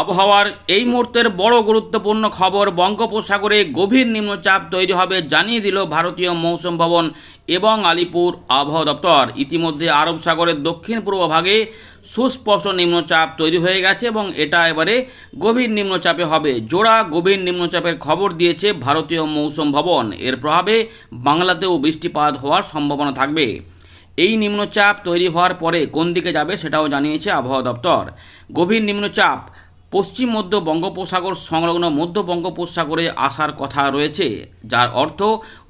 আবহাওয়ার এই মুহূর্তের বড় গুরুত্বপূর্ণ খবর বঙ্গোপসাগরে গভীর নিম্নচাপ তৈরি হবে জানিয়ে দিল ভারতীয় মৌসুম ভবন এবং আলিপুর আবহাওয়া দপ্তর। ইতিমধ্যে আরব সাগরের দক্ষিণ পূর্ব ভাগে সুস্পষ্ট নিম্নচাপ তৈরি হয়ে গেছে এবং এটা এবারে গভীর নিম্নচাপে হবে। জোড়া গভীর নিম্নচাপের খবর দিয়েছে ভারতীয় মৌসুম ভবন। এর প্রভাবে বাংলাতেও বৃষ্টিপাত হওয়ার সম্ভাবনা থাকবে। এই নিম্নচাপ তৈরি হওয়ার পরে কোন দিকে যাবে সেটাও জানিয়েছে আবহাওয়া দপ্তর। গভীর নিম্নচাপ পশ্চিম মধ্য বঙ্গোপসাগর সংলগ্ন মধ্য বঙ্গোপসাগরে আসার কথা রয়েছে, যার অর্থ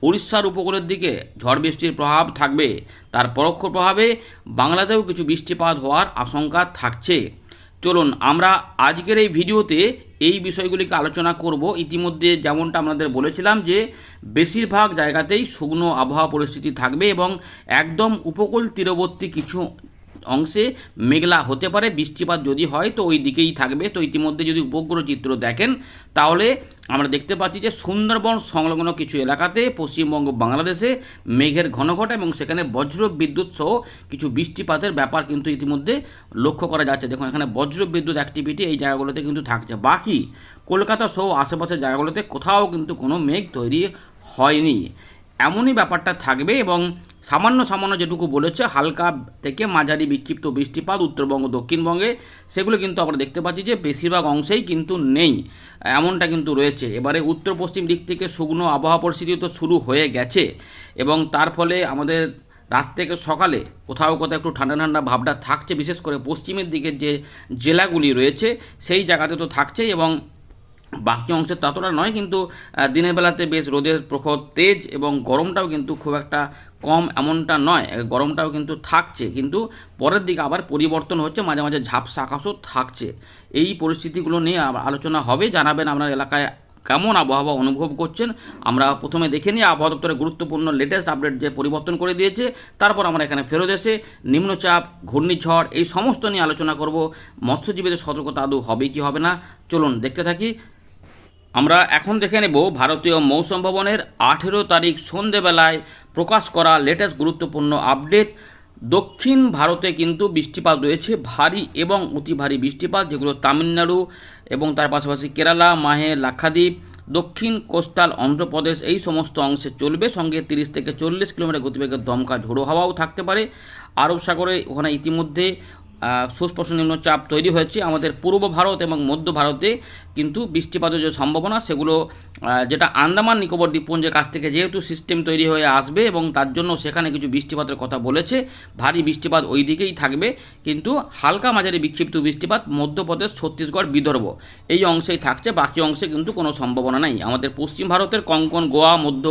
উড়িষ্যার উপকূলের দিকে ঝড় বৃষ্টির প্রভাব থাকবে। তার পরোক্ষ প্রভাবে বাংলাতেও কিছু বৃষ্টিপাত হওয়ার আশঙ্কা থাকছে। চলুন, আমরা আজকের এই ভিডিওতে এই বিষয়গুলিকে আলোচনা করব। ইতিমধ্যে যেমনটা আমাদের বলেছিলাম যে, বেশিরভাগ জায়গাতেই শুকনো আবহাওয়া পরিস্থিতি থাকবে এবং একদম উপকূল তীরবর্তী কিছু অংশে মেঘলা হতে পারে, বৃষ্টিপাত যদি হয় তো ওই দিকেই থাকবে। তো ইতিমধ্যে যদি উপগ্রহ চিত্র দেখেন, তাহলে আমরা দেখতে পাচ্ছি যে সুন্দরবন সংলগ্ন কিছু এলাকাতে পশ্চিমবঙ্গ, বাংলাদেশে মেঘের ঘন ঘটা এবং সেখানে বজ্র বিদ্যুৎ সহ কিছু বৃষ্টিপাতের ব্যাপার কিন্তু ইতিমধ্যে লক্ষ্য করা যাচ্ছে। দেখুন, এখানে বজ্র বিদ্যুৎ অ্যাক্টিভিটি এই জায়গাগুলোতে কিন্তু থাকছে। বাকি কলকাতা সহ আশেপাশের জায়গাগুলোতে কোথাও কিন্তু কোনো মেঘ তৈরি হয়নি। এমনই ব্যাপারটা থাকবে এবং সামান্য সামান্য যেটুকু বলেছে, হালকা থেকে মাঝারি বিক্ষিপ্ত বৃষ্টিপাত উত্তরবঙ্গ, দক্ষিণবঙ্গে, সেগুলো কিন্তু আমরা দেখতে পাচ্ছি যে বেশিরভাগ অংশেই কিন্তু নেই, এমনটা কিন্তু রয়েছে। এবারে উত্তর পশ্চিম দিক থেকে শুকনো আবহাওয়া পরিস্থিতি তো শুরু হয়ে গেছে এবং তার ফলে আমাদের রাত থেকে সকালে কোথাও কোথাও একটু ঠান্ডা ঠান্ডা ভাবটা থাকছে, বিশেষ করে পশ্চিমের দিকের যে জেলাগুলি রয়েছে, সেই জায়গাতে তো থাকছেই এবং বাকি অংশে ততটা নয়, কিন্তু দিনের বেলাতে বেশ রোদের প্রখর তেজ এবং গরমটাও কিন্তু খুব একটা কম এমনটা নয়। গরমটাও কিন্তু থাকছে, কিন্তু পরের দিকে আবার পরিবর্তন হচ্ছে, মাঝে মাঝে ঝাপসা আকাশও থাকছে। এই পরিস্থিতিগুলো নিয়ে আলোচনা হবে, জানাবেন আপনার এলাকায় কেমন আবহাওয়া অনুভব করছেন। আমরা প্রথমে দেখে নিই, আবহাওয়া দপ্তরের গুরুত্বপূর্ণ লেটেস্ট আপডেট যে পরিবর্তন করে দিয়েছে, তারপর আমরা এখানে ফেরত এসে নিম্নচাপ, ঘূর্ণিঝড়, এই সমস্ত নিয়ে আলোচনা করব। মৎস্যজীবীদের সতর্কতা আদৌ হবে কি হবে না, চলুন দেখতে থাকি। আমরা এখন দেখে নেব ভারতীয় মৌসুম ভবনের আঠেরো তারিখ সন্ধেবেলায় প্রকাশ করা লেটেস্ট গুরুত্বপূর্ণ আপডেট দক্ষিণ ভারতে কিন্তু বৃষ্টিপাত রয়েছে, ভারী এবং অতি ভারী বৃষ্টিপাত, যেগুলো তামিলনাড়ু এবং তার পাশাপাশি কেরালা, মাহে, লাক্ষাদ্বীপ, দক্ষিণ কোস্টাল অন্ধ্রপ্রদেশ এই সমস্ত অংশে চলবে। সঙ্গে তিরিশ থেকে চল্লিশ কিলোমিটার গতিবেগের দমকা ঝোড়ো হাওয়াও থাকতে পারে। আরব সাগরে ওখানে ইতিমধ্যে সুস্পষ্ট নিম্নচাপ তৈরি হয়েছে আমাদের পূর্ব ভারত এবং মধ্য ভারতে। কিন্তু বৃষ্টিপাতের যে সম্ভাবনা, সেগুলো যেটা আন্দামান নিকোবর দ্বীপপুঞ্জের কাছ থেকে যেহেতু সিস্টেম তৈরি হয়ে আসবে এবং তার জন্য সেখানে কিছু বৃষ্টিপাতের কথা বলেছে, ভারী বৃষ্টিপাত ওই দিকেই থাকবে। কিন্তু হালকা মাঝারি বিক্ষিপ্ত বৃষ্টিপাত মধ্যপ্রদেশ, ছত্তিশগড়, বিদর্ভ, এই অংশেই থাকছে। বাকি অংশে কিন্তু কোনো সম্ভাবনা নেই। আমাদের পশ্চিম ভারতের কঙ্কন, গোয়া, মধ্য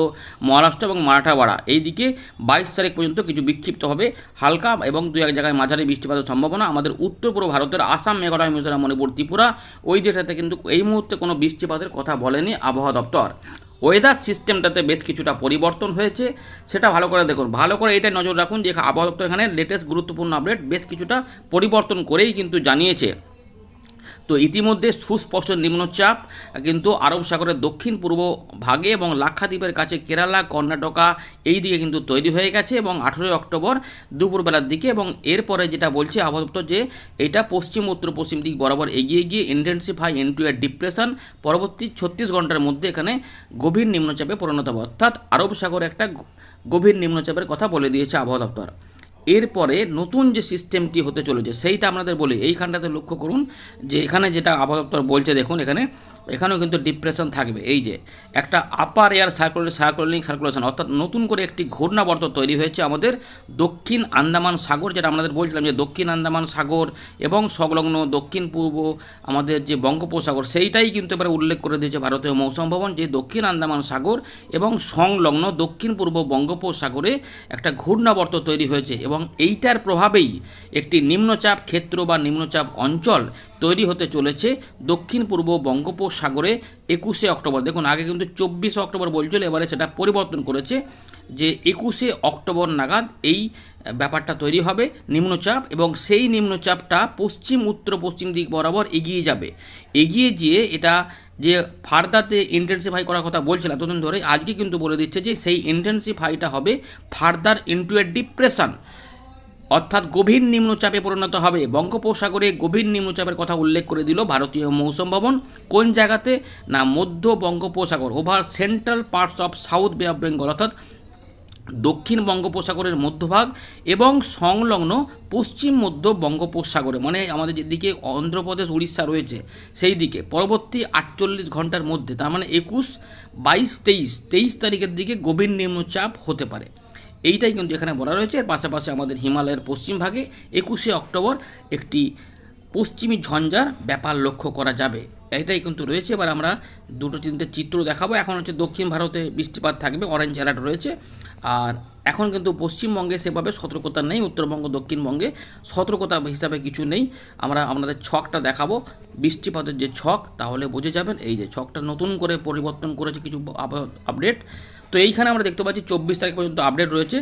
মহারাষ্ট্র এবং মারাঠাওয়াড়া এই দিকে বাইশ তারিখ পর্যন্ত কিছু বিক্ষিপ্ত হবে। হালকা এবং দু এক জায়গায় মাঝারি বৃষ্টিপাতের সম্ভাবনা আমাদের উত্তর পূর্ব ভারতের আসাম, মেঘালয়, মিজোরাম, মণিপুর, ত্রিপুরা। ওই দেশটাতে কিন্তু এই মুহূর্তে কোনো বৃষ্টিপাতের কথা বলেনি আবহাওয়া দপ্তর। ওয়েদার সিস্টেমটাতে বেশ কিছুটা পরিবর্তন হয়েছে। সেটা ভালো করে দেখুন। ভালো করে এটা নজর রাখুন যে আবহাওয়া দপ্তর এখানে লেটেস্ট গুরুত্বপূর্ণ আপডেট বেশ কিছুটা পরিবর্তন করেই কিন্তু জানিয়েছে। তো ইতিমধ্যে সুস্পষ্ট নিম্নচাপ, কিন্তু আরব সাগরের দক্ষিণ পূর্ব ভাগে এবং লাক্ষাদ্বীপের কাছে কেরালা, কর্ণাটকা এই দিকে কিন্তু তৈরি হয়ে গেছে এবং আঠেরোই অক্টোবর দুপুরবেলার দিকে এবং এরপরে যেটা বলছে আবহাওয়া যে এটা পশ্চিম, উত্তর, পশ্চিম দিক বরাবর এগিয়ে গিয়ে ইন্টেন্সিফাই ইন্টু এ ডিপ্রেশন পরবর্তী ছত্রিশ ঘণ্টার মধ্যে এখানে গভীর নিম্নচাপে পরিণত হবে। অর্থাৎ আরব সাগর একটা গভীর নিম্নচাপের কথা বলে দিয়েছে আবহাওয়া দপ্তর। এরপরে নতুন যে সিস্টেমটি হতে চলেছে, সেইটা আপনাদের বলি। এইখানটাতে লক্ষ্য করুন যে এখানে যেটা আবহাওয়া বলছে, দেখুন এখানে, এখানেও কিন্তু ডিপ্রেশন থাকবে। এই যে, একটা upper air circulation circulating circulation অর্থাৎ নতুন করে একটি ঘূর্ণাবর্ত তৈরি হয়েছে আমাদের দক্ষিণ আন্দামান সাগর, যেটা আমাদের বলছিলাম যে দক্ষিণ আন্দামান সাগর এবং সংলগ্ন দক্ষিণ পূর্ব আমাদের যে বঙ্গোপসাগর, সেইটাই কিন্তু এবারে উল্লেখ করে দিয়েছে ভারতীয় মৌসুম ভবন যে দক্ষিণ আন্দামান সাগর এবং সংলগ্ন দক্ষিণ পূর্ব বঙ্গোপসাগরে একটা ঘূর্ণাবর্ত তৈরি হয়েছে। এবং এইটার প্রভাবেই একটি নিম্নচাপ ক্ষেত্র বা নিম্নচাপ অঞ্চল তৈরি হতে চলেছে দক্ষিণ পূর্ব বঙ্গোপসাগরে একুশে অক্টোবর। দেখুন, আগে কিন্তু চব্বিশে অক্টোবর বলছিল, এবারে সেটা পরিবর্তন করেছে যে একুশে অক্টোবর নাগাদ এই ব্যাপারটা তৈরি হবে, নিম্নচাপ এবং সেই নিম্নচাপটা পশ্চিম উত্তর পশ্চিম দিক বরাবর এগিয়ে যাবে। এগিয়ে গিয়ে এটা যে ফার্দারতে ইন্টেন্সিফাই করার কথা বলছিল, এতদিন ধরে আজকে কিন্তু বলে দিচ্ছে যে সেই ইন্টেন্সিফাইটা হবে ফার্দার ইন্টু এ ডিপ্রেশন অর্থাৎ গভীর নিম্নচাপে পরিণত হবে। বঙ্গোপসাগরে গভীর নিম্নচাপের কথা উল্লেখ করে দিল ভারতীয় মৌসুম ভবন। কোন জায়গাতে? না, মধ্য বঙ্গোপসাগর over central parts of south bay of Bengal অর্থাৎ দক্ষিণ বঙ্গোপসাগরের মধ্যভাগ এবং সংলগ্ন পশ্চিম মধ্য বঙ্গোপসাগরে মানে আমাদের যেদিকে অন্ধ্রপ্রদেশ, উড়িষ্যা রয়েছে সেই দিকে পরবর্তী আটচল্লিশ ঘণ্টার মধ্যে, তার মানে একুশ, বাইশ, তেইশ তেইশ তারিখের দিকে গভীর নিম্নচাপ হতে পারে। এইটাই কিন্তু এখানে বলা রয়েছে পাশাপাশি আমাদের হিমালয়ের পশ্চিম ভাগে একুশে অক্টোবর একটি পশ্চিমী ঝঞ্ঝার ব্যাপার লক্ষ্য করা যাবে। এটাই কিন্তু রয়েছে। এবার আমরা দুটো তিনটে চিত্র দেখাবো। এখন হচ্ছে দক্ষিণ ভারতে বৃষ্টিপাত থাকবে অরেঞ্জ অ্যালার্ট রয়েছে। আর এখন কিন্তু পশ্চিমবঙ্গে সেভাবে সতর্কতা নেই, উত্তরবঙ্গ, দক্ষিণবঙ্গে সতর্কতা হিসাবে কিছু নেই। আমরা আপনাদের ছকটা দেখাবো। বৃষ্টিপাতের যে ছক, তাহলে বুঝে যাবেন, এই যে ছকটা নতুন করে পরিবর্তন করেছে কিছু আপডেট। তো এইখানে আমরা দেখতে পাচ্ছি, চব্বিশ তারিখ পর্যন্ত আপডেট রয়েছে।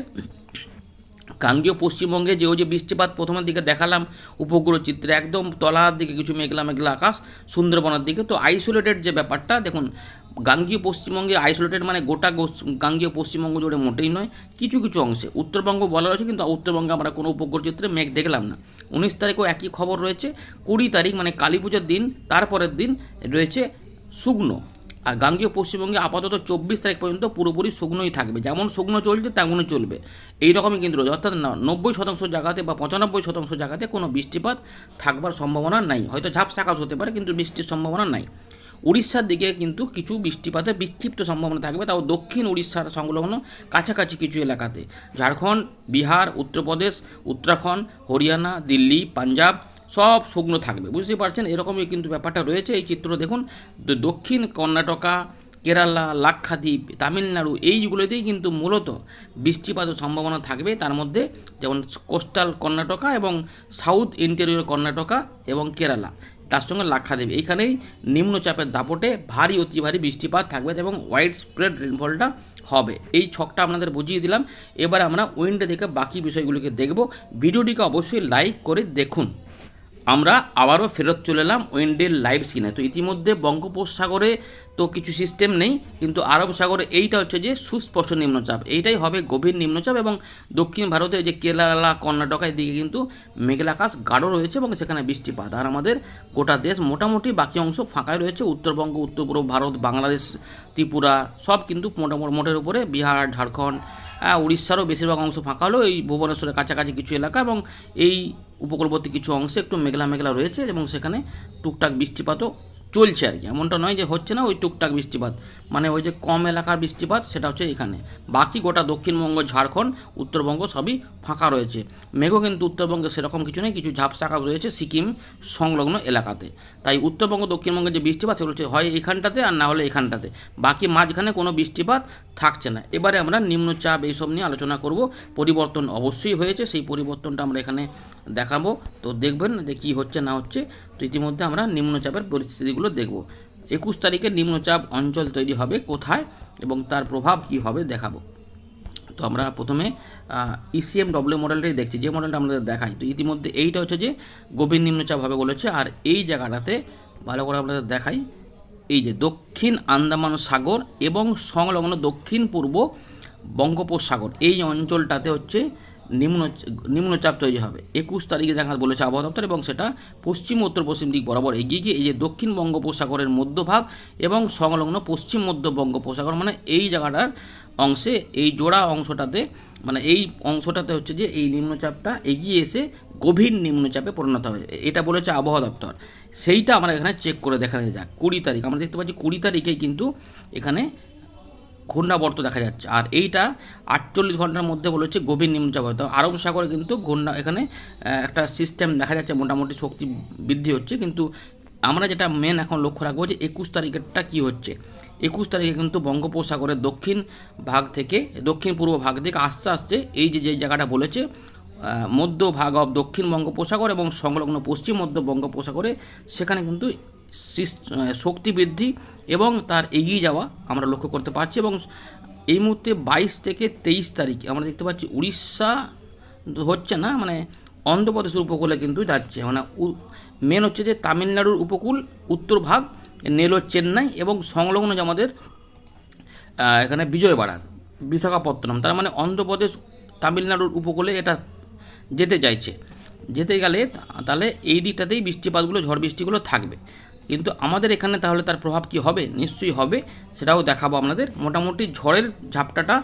গাঙ্গীয় পশ্চিমবঙ্গে যে ওই যে বৃষ্টিপাত প্রথমের দিকে দেখালাম উপগ্রহ চিত্রে একদম তলার দিকে কিছু মেঘলা মেঘলা আকাশ, সুন্দরবনের দিকে। তো আইসোলেটেড যে ব্যাপারটা, দেখুন গাঙ্গীয় পশ্চিমবঙ্গে আইসোলেটেড মানে গোটা গাঙ্গীয় পশ্চিমবঙ্গ জুড়ে মোটেই নয়, কিছু কিছু অংশে। উত্তরবঙ্গ বলা রয়েছে, কিন্তু উত্তরবঙ্গে আমরা কোনো উপগ্রহ চিত্রে মেঘ দেখলাম না। উনিশ তারিখেও একই খবর রয়েছে, কুড়ি তারিখ মানে কালী পুজোর দিন, তারপরের দিন রয়েছে শুকনো। আর গাঙ্গীয় পশ্চিমবঙ্গে আপাতত চব্বিশ তারিখ পর্যন্ত পুরোপুরি শুকনোই থাকবে। যেমন শুকনো চলছে, তেমনই চলবে। এই রকমই কিন্তু রয়েছে। অর্থাৎ নব্বই শতাংশ জায়গাতে বা পঁচানব্বই শতাংশ জায়গাতে কোনো বৃষ্টিপাত থাকবার সম্ভাবনা নাই। হয়তো ঝাপসা আকাশ হতে পারে, কিন্তু বৃষ্টির সম্ভাবনা নাই। উড়িষ্যার দিকে কিন্তু কিছু বৃষ্টিপাতের বিক্ষিপ্ত সম্ভাবনা থাকবে। তাও দক্ষিণ উড়িষ্যার সংলগ্ন কাছাকাছি কিছু এলাকাতে। ঝাড়খণ্ড, বিহার, উত্তরপ্রদেশ, উত্তরাখণ্ড, হরিয়ানা, দিল্লি, পাঞ্জাব সব শুকনো থাকবে। বুঝতে পারছেন? এরকমই কিন্তু ব্যাপারটা রয়েছে। এই চিত্র দেখুন দক্ষিণ কর্ণাটকা, কেরালা, লাক্ষাদ্বীপ, তামিলনাড়ু, এইগুলোতেই কিন্তু মূলত বৃষ্টিপাতের সম্ভাবনা থাকবে। তার মধ্যে যেমন কোস্টাল কর্ণাটকা এবং সাউথ ইন্টেরিয়র কর্ণাটকা এবং কেরালা, তার সঙ্গে লাক্ষাদ্বীপ। এইখানেই নিম্নচাপের দাপটে ভারী, অতি ভারী বৃষ্টিপাত থাকবে এবং ওয়াইড স্প্রেড রেনফলটা হবে। এই ছকটা আপনাদের বুঝিয়ে দিলাম। এবার আমরা উইন্ডে থেকে বাকি বিষয়গুলিকে দেখব। ভিডিওটিকে অবশ্যই লাইক করে দেখুন। আমরা আবারও ফেরত চলে এলাম উইন্ডের লাইভ সিনে। তো ইতিমধ্যে বঙ্গোপসাগরে তো কিছু সিস্টেম নেই কিন্তু আরব সাগরে এইটা হচ্ছে যে সুস্পষ্ট নিম্নচাপ। এইটাই হবে গভীর নিম্নচাপ এবং দক্ষিণ ভারতে যে কেরালা কর্ণাটকার দিকে কিন্তু মেঘলা আকাশ গাঢ় রয়েছে এবং সেখানে বৃষ্টিপাত। আর আমাদের গোটা দেশ মোটামুটি বাকি অংশ ফাঁকাই রয়েছে। উত্তরবঙ্গ উত্তর পূর্ব ভারত বাংলাদেশ ত্রিপুরা সব কিন্তু মোটামুটি মোটের উপরে বিহার ঝাড়খণ্ড হ্যাঁ, উড়িষ্যারও বেশিরভাগ অংশ ফাঁকা হলো এই ভুবনেশ্বরের কাছাকাছি কিছু এলাকা এবং এই উপকূলবর্তী কিছু অংশে একটু মেঘলা মেঘলা রয়েছে এবং সেখানে টুকটাক বৃষ্টিপাতও চলছে আর কি। এমনটা নয় যে হচ্ছে না, ওই টুকটাক বৃষ্টিপাত। মানে ওই যে কম এলাকার বৃষ্টিপাত, সেটা হচ্ছে এখানে। বাকি গোটা দক্ষিণবঙ্গ, ঝাড়খণ্ড, উত্তরবঙ্গ সবই ফাঁকা রয়েছে। মেঘও কিন্তু উত্তরবঙ্গে সেরকম কিছু নেই, কিছু ঝাপসা আকাশ রয়েছে সিকিম সংলগ্ন এলাকাতে। তাই উত্তরবঙ্গ দক্ষিণবঙ্গে যে বৃষ্টিপাত, সেগুলো হচ্ছে হয় এখানটাতে আর না হলে এখানটাতে। বাকি মাঝখানে কোনো বৃষ্টিপাত থাকছে না। এবারে আমরা নিম্নচাপ এইসব নিয়ে আলোচনা করব। পরিবর্তন অবশ্যই হয়েছে, সেই পরিবর্তনটা আমরা এখানে দেখাবো। তো দেখবেন যে কী হচ্ছে না হচ্ছে। ইতিমধ্যে আমরা নিম্নচাপের পরিস্থিতিগুলো দেখব। একুশ তারিখে নিম্নচাপ অঞ্চল তৈরি হবে কোথায় এবং তার প্রভাব কী হবে দেখাবো। তো আমরা প্রথমে ইসিএম ডব্লিউ মডেলটাই দেখছি। যে মডেলটা আমাদের দেখাই, তো ইতিমধ্যে এইটা হচ্ছে যে গভীর নিম্নচাপ হবে বলেছে আর এই জায়গাটাতে ভালো করে আপনাদের দেখাই, এই যে দক্ষিণ আন্দামান সাগর এবং সংলগ্ন দক্ষিণ পূর্ব বঙ্গোপসাগর, এই অঞ্চলটাতে হচ্ছে নিম্ন নিম্নচাপ তৈরি হবে। একুশ তারিখে দেখা বলেছে আবহাওয়া দপ্তর এবং সেটা পশ্চিম উত্তর পশ্চিম দিক বরাবর এগিয়ে গিয়ে এই যে দক্ষিণ বঙ্গোপসাগরের মধ্যভাগ এবং সংলগ্ন পশ্চিম মধ্য বঙ্গোপসাগর মানে এই জায়গাটার অংশে, এই জোড়া অংশটাতে মানে এই অংশটাতে হচ্ছে যে এই নিম্নচাপটা এগিয়ে এসে গভীর নিম্নচাপে পরিণত হবে এটা বলেছে আবহাওয়া দপ্তর। সেইটা আমরা এখানে চেক করে দেখা যাক। কুড়ি তারিখ, আমরা দেখতে পাচ্ছি কুড়ি তারিখেই কিন্তু এখানে ঘূর্ণাবর্ত দেখা যাচ্ছে। আর এইটা আটচল্লিশ ঘণ্টার মধ্যে বলেছে গভীর নিম্নচাপ হবে তো আরব সাগরে কিন্তু ঘূর্ণা এখানে একটা সিস্টেম দেখা যাচ্ছে মোটামুটি শক্তি বৃদ্ধি হচ্ছে। কিন্তু আমরা যেটা মেন এখন লক্ষ্য রাখব যে একুশ তারিখেরটা কী হচ্ছে? একুশ তারিখে কিন্তু বঙ্গোপসাগরের দক্ষিণ ভাগ থেকে, দক্ষিণ পূর্ব ভাগ থেকে আস্তে আস্তে এই যে যে জায়গাটা বলেছে মধ্য ভাগ অব দক্ষিণ বঙ্গোপসাগর এবং সংলগ্ন পশ্চিম মধ্য বঙ্গোপসাগরে, সেখানে কিন্তু শক্তি বৃদ্ধি এবং তার এগিয়ে যাওয়া আমরা লক্ষ্য করতে পারছি এবং এই মুহূর্তে বাইশ থেকে তেইশ তারিখ আমরা দেখতে পাচ্ছি উড়িষ্যা হচ্ছে না মানে অন্ধ্রপ্রদেশের উপকূলে কিন্তু যাচ্ছে। মানে মেন হচ্ছে যে তামিলনাড়ুর উপকূল, উত্তর ভাগ নেলোর চেন্নাই এবং সংলগ্ন যে আমাদের এখানে বিজয়বাড়া, বিশাখাপত্তনম। তার মানে অন্ধ্রপ্রদেশ, তামিলনাড়ুর উপকূলে এটা যেতে চাইছে। যেতে গেলে তাহলে এই দিকটাতেই বৃষ্টিপাতগুলো, ঝড় বৃষ্টিগুলো থাকবে। কিন্তু আমাদের এখানে তাহলে তার প্রভাব কি হবে? নিশ্চয়ই হবে। সেটাও দেখাবো আপনাদের। মোটামুটি ঝড়ের ঝাপটাটা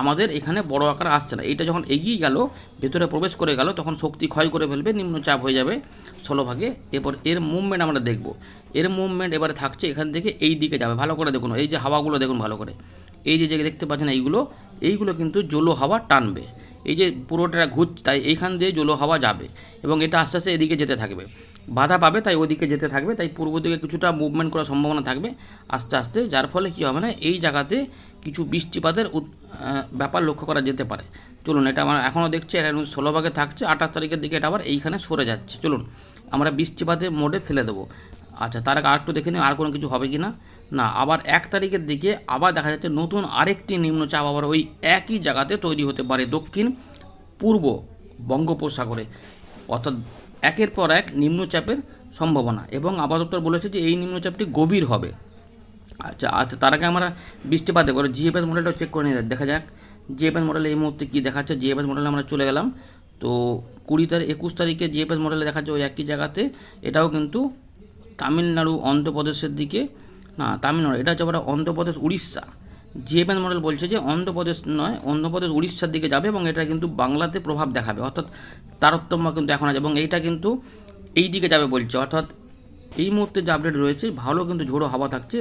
আমাদের এখানে বড় আকার আসছে না। এইটা যখন এগিয়ে গেল, ভেতরে প্রবেশ করে গেল, তখন শক্তি ক্ষয় করে ফেলবে, নিম্নচাপ হয়ে যাবে ষোলোভাগে এরপর এর মুভমেন্ট আমরা দেখব। এর মুভমেন্ট এবারে থাকছে এখান থেকে এই দিকে যাবে। ভালো করে দেখুন, এই যে হাওয়াগুলো দেখুন ভালো করে। এই যে যে দেখতে পাচ্ছেন এইগুলো এইগুলো কিন্তু জলো হাওয়া টানবে। এই যে পুরোটা ঘুরছে, তাই এইখান দিয়ে জলো হাওয়া যাবে এবং এটা আস্তে আস্তে এদিকে যেতে থাকবে। বাধা পাবে, তাই ওদিকে যেতে থাকবে, তাই পূর্ব দিকে কিছুটা মুভমেন্ট করার সম্ভাবনা থাকবে আস্তে আস্তে, যার ফলে কী হবে না, এই জায়গাতে কিছু বৃষ্টিপাতের ব্যাপার লক্ষ্য করা যেতে পারে। চলুন, এটা আমরা এখনও দেখছি, এটা ষোলো ভাগে থাকছে, আঠাশ তারিখের দিকে এটা আবার এইখানে সরে যাচ্ছে। চলুন, আমরা বৃষ্টিপাতের মোডে ফেলে দেবো। আচ্ছা তার আগে আরেকটু দেখে নিই, আর কোনো কিছু হবে কি না না আবার এক তারিখের দিকে আবার দেখা যাচ্ছে নতুন আরেকটি নিম্নচাপ আবার ওই একই জায়গাতে তৈরি হতে পারে দক্ষিণ পূর্ব বঙ্গোপসাগরে। অর্থাৎ একের পর এক নিম্নচাপের সম্ভাবনা। এবং আপাতত বলেছে যে এই নিম্নচাপটি গভীর হবে। আচ্ছা আচ্ছা তার আগে আমরা বৃষ্টিপাত দেখব। জিএফএস মডেলটা চেক করে নিয়ে দেখা যাক। জিএফএস মডেল এই মুহূর্তে কী দেখাচ্ছে? জিএফএস মডেলে আমরা চলে গেলাম। তো কুড়ি তারিখ, একুশ তারিখে জিএফএস মডেলে দেখাচ্ছে ওই একই জায়গাতে। এটাও কিন্তু তামিলনাড়ু, অন্ধ্রপ্রদেশের দিকে। না, তামিলনাড়ু, এটা হচ্ছে আবার অন্ধ্রপ্রদেশ, উড়িষ্যা। জিএফএস মডেল বলছে যে অন্ধ্রপ্রদেশ নয়, অন্ধ্রপ্রদেশ উড়িষ্যার দিকে যাবে এবং এটা কিন্তু বাংলাতে প্রভাব দেখাবে। অর্থাৎ তারতম্য কিন্তু এখন আছে এবং এইটা কিন্তু এই দিকে যাবে বলছে। অর্থাৎ এই মুহূর্তে যে আপডেট রয়েছে, ভালো কিন্তু ঝোড়ো হাওয়া থাকছে।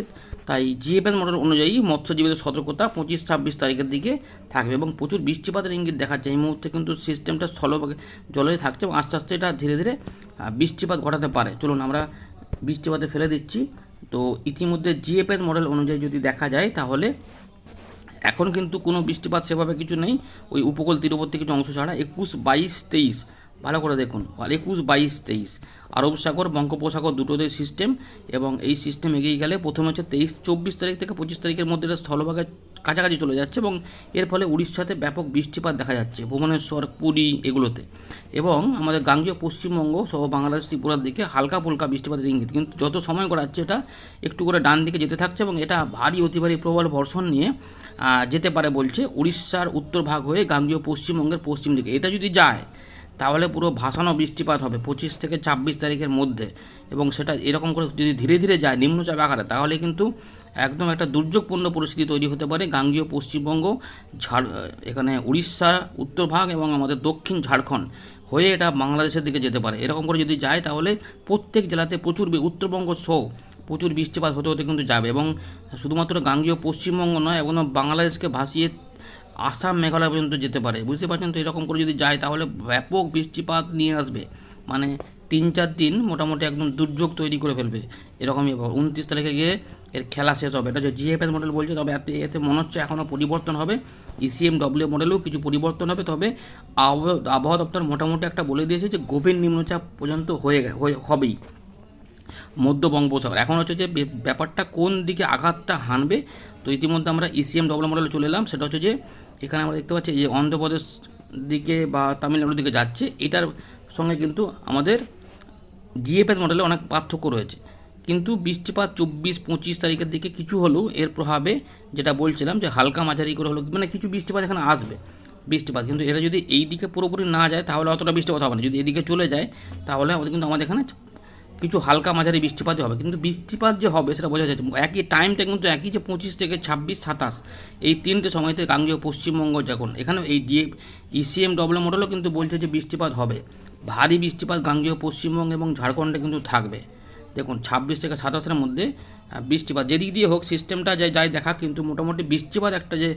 তাই জিএফএস মডেল অনুযায়ী মৎস্যজীবীদের সতর্কতা পঁচিশ ছাব্বিশ তারিখের দিকে থাকবে এবং প্রচুর বৃষ্টিপাতের ইঙ্গিত দেখাচ্ছে। এই মুহূর্তে কিন্তু সিস্টেমটা স্থলভাগে জলে থাকছে এবং আস্তে আস্তে এটা ধীরে ধীরে বৃষ্টিপাত ঘটাতে পারে। চলুন আমরা বৃষ্টিপাতে ফেলে দিচ্ছি। তো ইতিমধ্যে জিএফএর মডেল অনুযায়ী যদি দেখা যায়, তাহলে এখন কিন্তু কোনো বৃষ্টিপাত সেভাবে কিছু নেই। ওই উপকূল তীরবর্তী কিছু অংশ ছাড়া একুশ, বাইশ, তেইশ ভালো করে দেখুন। একুশ, বাইশ, তেইশ। আরব সাগর, বঙ্গোপসাগর দুটোতে সিস্টেম এবং এই সিস্টেম এগিয়ে গেলে প্রথমে হচ্ছে তেইশ, চব্বিশ তারিখ থেকে পঁচিশ তারিখের মধ্যে এটা স্থলভাগে কাছাকাছি চলে যাচ্ছে এবং এর ফলে উড়িষ্যাতে ব্যাপক বৃষ্টিপাত দেখা যাচ্ছে, ভুবনেশ্বর, পুরী এগুলোতে। এবং আমাদের গাঙ্গীয় পশ্চিমবঙ্গ সহ বাংলাদেশ, ত্রিপুরার দিকে হালকা ফুলকা বৃষ্টিপাতের ইঙ্গিত। কিন্তু যত সময় গড়াচ্ছে এটা, একটু করে ডান দিকে যেতে থাকছে এবং এটা ভারী, অতি ভারী প্রবল বর্ষণ নিয়ে যেতে পারে বলছে উড়িষ্যার উত্তর ভাগ হয়ে গাঙ্গীয় পশ্চিমবঙ্গের পশ্চিম দিকে। এটা যদি যায় তাহলে পুরো ভাসানো বৃষ্টিপাত হবে পঁচিশ থেকে ছাব্বিশ তারিখের মধ্যে। এবং সেটা এরকম করে যদি ধীরে ধীরে যায় নিম্নচাপ আকারে, তাহলে কিন্তু একদম একটা দুর্যোগপূর্ণ পরিস্থিতি তৈরি হতে পারে গাঙ্গীয় পশ্চিমবঙ্গ, ঝাড় এখানে উড়িষ্যা, উত্তর ভাগ এবং আমাদের দক্ষিণ ঝাড়খণ্ড হয়ে এটা বাংলাদেশের দিকে যেতে পারে। এরকম করে যদি যায় তাহলে প্রত্যেক জেলাতে প্রচুর উত্তরবঙ্গ সহ প্রচুর বৃষ্টিপাত হতে হতে কিন্তু যাবে। এবং শুধুমাত্র গাঙ্গীয় পশ্চিমবঙ্গ নয় এবং বাংলাদেশকে ভাসিয়ে আসাম মেঘালয় পর্যন্ত যেতে পারে। বুঝতে পারছেন তো? এরকম করে যদি যায়, তাহলে ব্যাপক বৃষ্টিপাত নিয়ে আসবে। মানে তিন চার দিন মোটামুটি একদম দুর্যোগ তৈরি করে ফেলবে। এরকমই ব্যাপার। উনত্রিশ তারিখে গিয়ে এর খেলা শেষ হবে। এটা যে জিএফএস মডেল বলছে, তবে এতে এতে মনে হচ্ছে এখনও পরিবর্তন হবে। ইসিএম ডব্লিউ মডেলেও কিছু পরিবর্তন হবে। তবে আবহাওয়া দপ্তর মোটামুটি একটা বলে দিয়েছে যে, গভীর নিম্নচাপ পর্যন্ত হয়ে হবেই। মধ্য বঙ্গোপসাগর। এখন হচ্ছে যে ব্যাপারটা কোন দিকে আঘাতটা হানবে, তো ইতিমধ্যে আমরা ইসিএম ডবল মডেলে চলে এলাম। সেটা হচ্ছে যে এখানে আমরা দেখতে পাচ্ছি যে অন্ধ্রপ্রদেশ দিকে বা তামিলনাড়ুর দিকে যাচ্ছে। এটার সঙ্গে কিন্তু আমাদের জিএফএস মডেলে অনেক পার্থক্য রয়েছে। কিন্তু বৃষ্টিপাত চব্বিশ, পঁচিশ তারিখের দিকে কিছু হলেও এর প্রভাবে যেটা বলছিলাম যে হালকা মাঝারি করে হলো মানে কিছু বৃষ্টিপাত এখানে আসবে, বৃষ্টিপাত। কিন্তু এটা যদি এই দিকে পুরোপুরি না যায়, তাহলে অতটা বৃষ্টিপাত হবে না। যদি এদিকে চলে যায়, তাহলে আমাদের কিন্তু, আমাদের এখানে কিছু হালকা মাঝারি বৃষ্টিপাতই হবে। কিন্তু বৃষ্টিপাত যে হবে সেটা বোঝা যাচ্ছে একই টাইমটা কিন্তু একই যে পঁচিশ থেকে ছাব্বিশ, সাতাশ, এই তিনটে সময়তে গাঙ্গীয় পশ্চিমবঙ্গ যখন এখানে এই ডিএ ইসিএম ডবল মডেলও কিন্তু বলছে যে বৃষ্টিপাত হবে। ভারী বৃষ্টিপাত গাঙ্গীয় পশ্চিমবঙ্গ এবং ঝাড়খণ্ডে কিন্তু থাকবে। দেখুন, ছাব্বিশ থেকে সাতাশের মধ্যে বৃষ্টিপাত যেদিক দিয়ে হোক সিস্টেমটা যাই যাই দেখা কিন্তু মোটামুটি বৃষ্টিপাত একটা যে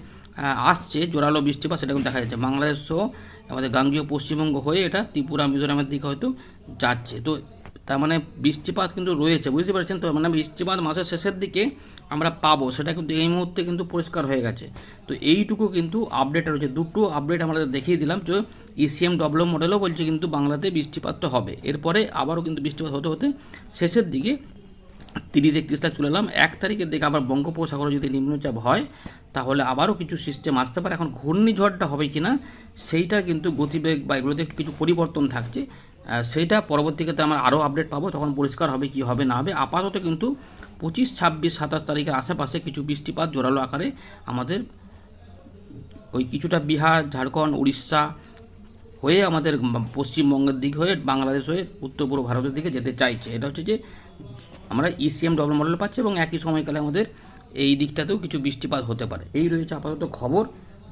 আসছে, জোরালো বৃষ্টিপাত, সেটা কিন্তু দেখা যাচ্ছে। বাংলাদেশ সহ আমাদের গাঙ্গীয় পশ্চিমবঙ্গ হয়ে এটা ত্রিপুরা, মিজোরামের দিকে হয়তো যাচ্ছে। তো তার মানে বৃষ্টিপাত কিন্তু রয়েছে, বুঝতে পারছেন তো? মানে বৃষ্টিপাত মাসের শেষের দিকে আমরা পাবো, সেটা কিন্তু এই মুহূর্তে কিন্তু পরিষ্কার হয়ে গেছে। তো এইটুকু কিন্তু আপডেট রয়েছে, দুটো আপডেট আমরা দেখিয়ে দিলাম, যে ইসিএম ডব্লিউ মডেলও বলছে কিন্তু বাংলাতে বৃষ্টিপাত তো হবে। এরপরে আবারও কিন্তু বৃষ্টিপাত হতে হতে শেষের দিকে তিরিশ একত্রিশ তারিখ চলে এলাম, এক তারিখের দিকে আবার বঙ্গোপসাগরে যদি নিম্নচাপ হয়, তাহলে আবারও কিছু সিস্টেম আসতে পারে। এখন ঘূর্ণিঝড়টা হবে কি না সেইটা কিন্তু গতিবেগ বা এগুলোতে কিছু পরিবর্তন থাকছে। সেইটা পরবর্তীতে আমরা আরও আপডেট পাবো তখন পরিষ্কার হবে কি হবে না হবে। আপাতত কিন্তু পঁচিশ, ছাব্বিশ, সাতাশ তারিখের আশেপাশে কিছু বৃষ্টিপাত জোরালো আকারে আমাদের ওই কিছুটা বিহার, ঝাড়খণ্ড, উড়িষ্যা হয়ে আমাদের পশ্চিমবঙ্গের দিক হয়ে বাংলাদেশ হয়ে উত্তর পূর্ব ভারতের দিকে যেতে চাইছে। এটা হচ্ছে যে আমরা ইসিএম ডবল মডেল পাচ্ছি এবং একই সময়কালে আমাদের এই দিকটাতেও কিছু বৃষ্টিপাত হতে পারে। এই রয়েছে আপাতত খবর।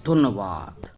ধন্যবাদ।